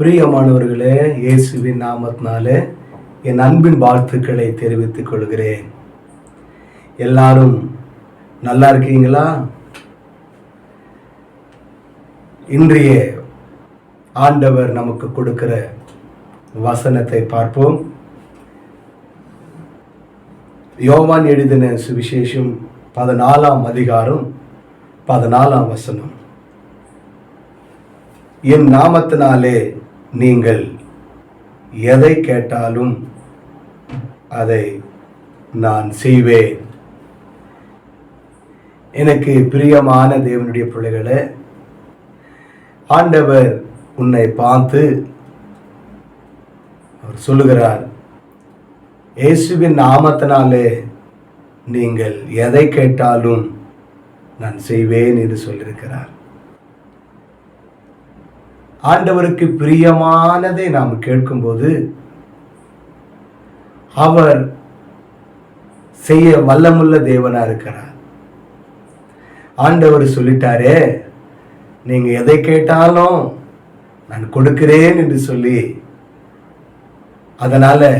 பிரியமானவர்களே இயேசுவின் நாமத்தினாலே என் அன்பின் வாழ்த்துக்களை தெரிவித்துக் கொள்கிறேன். எல்லாரும் நல்லா இருக்கீங்களா? இன்றைய ஆண்டவர் நமக்கு கொடுக்கிற வசனத்தை பார்ப்போம். யோவான் எழுதின சுவிசேஷம் பதினாலாம் அதிகாரம் பதினாலாம் வசனம். என் நாமத்தினாலே நீங்கள் எதை கேட்டாலும் அதை நான் செய்வேன். எனக்கு பிரியமான தேவனுடைய பிள்ளைகளை ஆண்டவர் உன்னை பார்த்து அவர் சொல்லுகிறார் இயேசுவின் நாமத்தினாலே நீங்கள் எதை கேட்டாலும் நான் செய்வேன் என்று சொல்லியிருக்கிறார். ஆண்டவருக்கு பிரியமானதை நாம் கேட்கும்போது அவர் செய்ய வல்லமுள்ள தேவனாக இருக்கிறார். ஆண்டவர் சொல்லிட்டாரே நீங்கள் எதை கேட்டாலும் நான் கொடுக்கிறேன் என்று சொல்லி அதனால்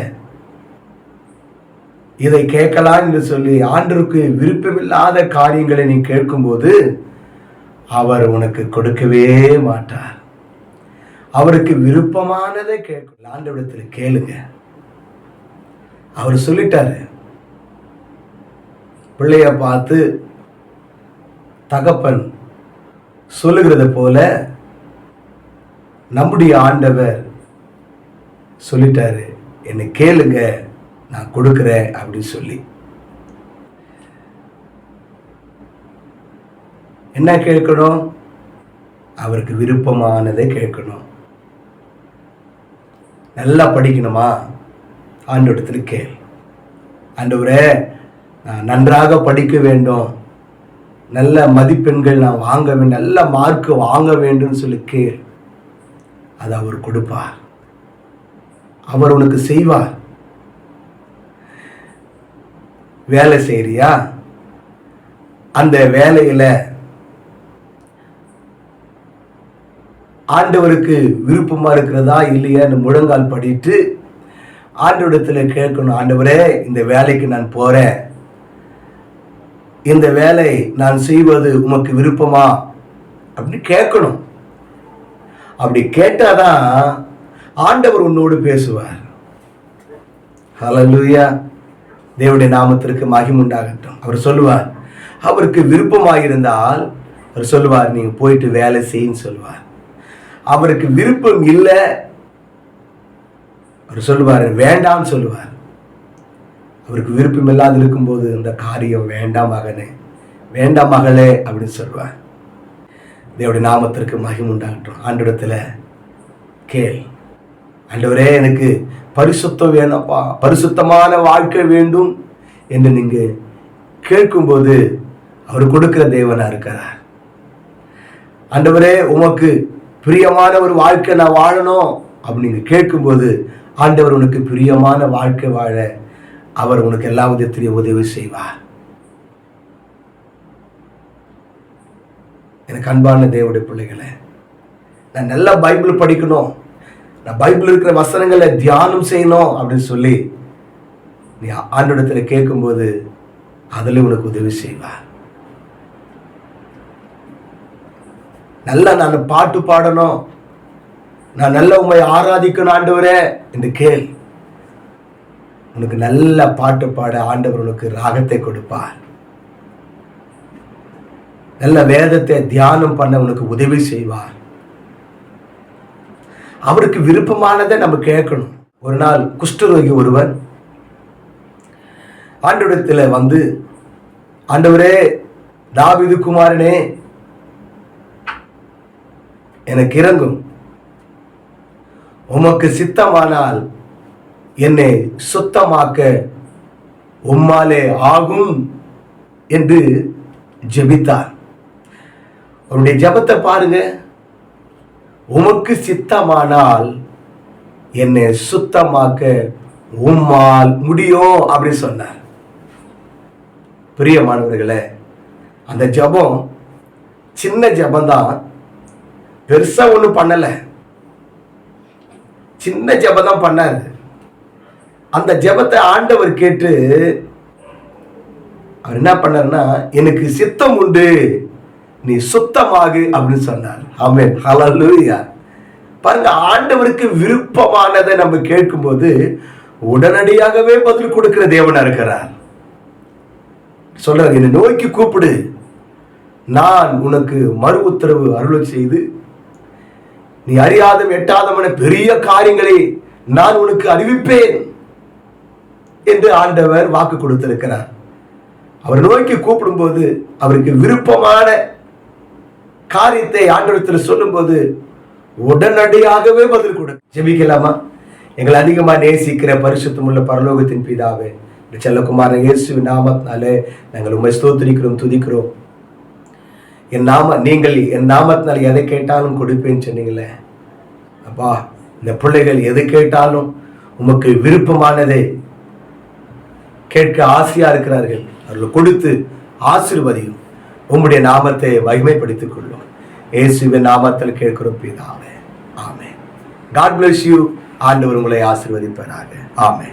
இதை கேட்கலாம் என்று சொல்லி ஆண்டருக்கு விருப்பமில்லாத காரியங்களை நீ கேட்கும்போது அவர் உனக்கு கொடுக்கவே மாட்டார். அவருக்கு விருப்பமானதை கேட்கும். ஆண்டவிடத்தில் கேளுங்க. அவர் சொல்லிட்டாரு. பிள்ளைய பார்த்து தகப்பன் சொல்லுகிறது போல நம்முடைய ஆண்டவர் சொல்லிட்டாரு. என்னை கேளுங்க நான் கொடுக்குறேன் அப்படின்னு சொல்லி. என்ன கேட்கணும்? அவருக்கு விருப்பமானதை கேட்கணும். நல்லா படிக்கணுமா? ஆண்டோடத்தில் கேள். ஆண்டவரே நான் நன்றாக படிக்க வேண்டும். நல்ல மதிப்பெண்கள் நான் வாங்க வேண்டும். நல்ல மார்க் வாங்க வேண்டும் சொல்லி கேள். அதை அவர் கொடுப்பார் அவர் உனக்கு செய்வார் வேலை செய்யறியா அந்த வேலையில் ஆண்டவருக்கு விருப்பமாக இருக்கிறதா இல்லையான்னு முழங்கால் படிட்டு ஆண்டவரிடத்தில் கேட்கணும் ஆண்டவரே இந்த வேலைக்கு நான் போகிறேன் இந்த வேலை நான் செய்வது உமக்கு விருப்பமா? அப்படின்னு கேட்கணும். அப்படி கேட்டாதான் ஆண்டவர் உன்னோடு பேசுவார். ஹலலூயா தேவனுடைய நாமத்திற்கு மகிமுண்டாகட்டும் அவர் சொல்லுவார் அவருக்கு விருப்பமாயிருந்தால் அவர் சொல்லுவார் நீங்கள் போயிட்டு வேலை செய்யுன்னு சொல்லுவார். அவருக்கு விருப்பம் இல்லை. அவர் சொல்லுவார் வேண்டாம்னு சொல்லுவார். அவருக்கு விருப்பம் இல்லாது இருக்கும்போது இந்த காரியம் வேண்டாம் மகனே வேண்டாம் மகளே அப்படின்னு சொல்லுவார். தேவடைய நாமத்திற்கு மகிமுண்டாகட்டும் ஆண்டிடத்தில் கேள். ஆண்டவரே எனக்கு பரிசுத்தம் வேணப்பா பரிசுத்தமான வாழ்க்கை வேண்டும் என்று நீங்கள் கேட்கும்போது அவர் கொடுக்கிற தேவனாக இருக்கிறார். ஆண்டவரே உமக்கு பிரியமான ஒரு வாழ்க்கை நான் வாழணும் அப்படின்னு கேட்கும்போது ஆண்டவர் உனக்கு பிரியமான வாழ்க்கை வாழ அவர் உனக்கு எல்லா விதத்திலையும் உதவி செய்வார். எனக்கு அன்பான தேவடைய பிள்ளைகளை நான் நல்லா பைபிள் படிக்கணும் நான் பைபிள் இருக்கிற வசனங்களை தியானம் செய்யணும் அப்படின்னு சொல்லி நீ ஆண்டோடத்தில் கேட்கும்போது அதில் உனக்கு உதவி செய்வார். நல்லா நான் பாட்டு பாடணும். நான் நல்ல உண்மை ஆராதிக்கணும் ஆண்டவரே என்று கேள். உனக்கு நல்ல பாட்டு பாட ஆண்டவர் உனக்கு ராகத்தை கொடுப்பார். நல்ல வேதத்தை தியானம் பண்ண உனக்கு உதவி செய்வார். அவருக்கு விருப்பமானதை நம்ம கேட்கணும். ஒரு நாள் குஷ்டரோகி ஒருவன் ஆண்டவரிடத்துல வந்து ஆண்டவரே தாவிது குமாரனே எனக்கு இறங்கும். உமக்கு சித்தமானால் என்னை சுத்தமாக்க உம்மாலே ஆகும் என்று ஜெபித்தார். அவருடைய ஜெபத்தை பாருங்க. உமக்கு சித்தமானால் என்னை சுத்தமாக்க உம்மால் முடியும் அப்படி சொன்னார். பிரியமானவர்களே அந்த ஜெபம் சின்ன ஜெபம்தான். பெருசா ஒன்றும் பண்ணல. சின்ன ஜெபம் தான் பண்ணார். அந்த ஜெபத்தை ஆண்டவர் கேட்டு அவர் என்ன பண்ணாருன்னா எனக்கு சித்தம் உண்டு. நீ சுத்தமாகு அப்படின்னு சொன்னார். ஆமென். ஹalleluya. பாருங்க ஆண்டவருக்கு விருப்பமானதை நம்ம கேட்கும்போது உடனடியாகவே பதில் கொடுக்கிற தேவனா இருக்கிறார். சொல்றாரு என்னை நோக்கி கூப்பிடு. நான் உனக்கு மறு உத்தரவு அருளச் செய்து நீ அறியாதம் எட்டாதவன பெரிய காரியங்களை நான் உனக்கு அறிவிப்பேன் என்று ஆண்டவர் வாக்கு கொடுத்திருக்கிறார். அவர் நோக்கி கூப்பிடும்போது அவருக்கு விருப்பமான காரியத்தை ஆண்டவரத்தில் சொல்லும்போது உடனடியாகவே பதில் கொடு. ஜெபிக்கலாமா? எங்களை அதிகமா நேசிக்கிற பரிசுத்தமுள்ள பரலோகத்தின் பிதாவே செல்லகுமாரன் இயேசுவின் நாமத்தினாலே நாங்கள் உண்மை ஸ்தோத்திரிக்கிறோம் துதிக்கிறோம். என் நாம நீங்கள் என் நாமத்தினால் எதை கேட்டாலும் கொடுப்பேன்னு சொன்னீங்களே. அப்பா இந்த பிள்ளைகள் எது கேட்டாலும் உமக்கு விருப்பமானதை கேட்க ஆசையா இருக்கிறார்கள். அவர்கள் கொடுத்து ஆசிர்வதியும். உம்முடைய நாமத்தை மகிமைப்படுத்திக் கொள்ளும். இயேசுவின் நாமத்தில் கேட்கிறோம் பிதாவே. ஆமே காட் பிளஸ் யூ ஆண்டவர் உங்களை ஆசீர்வதிப்பாராக. ஆமே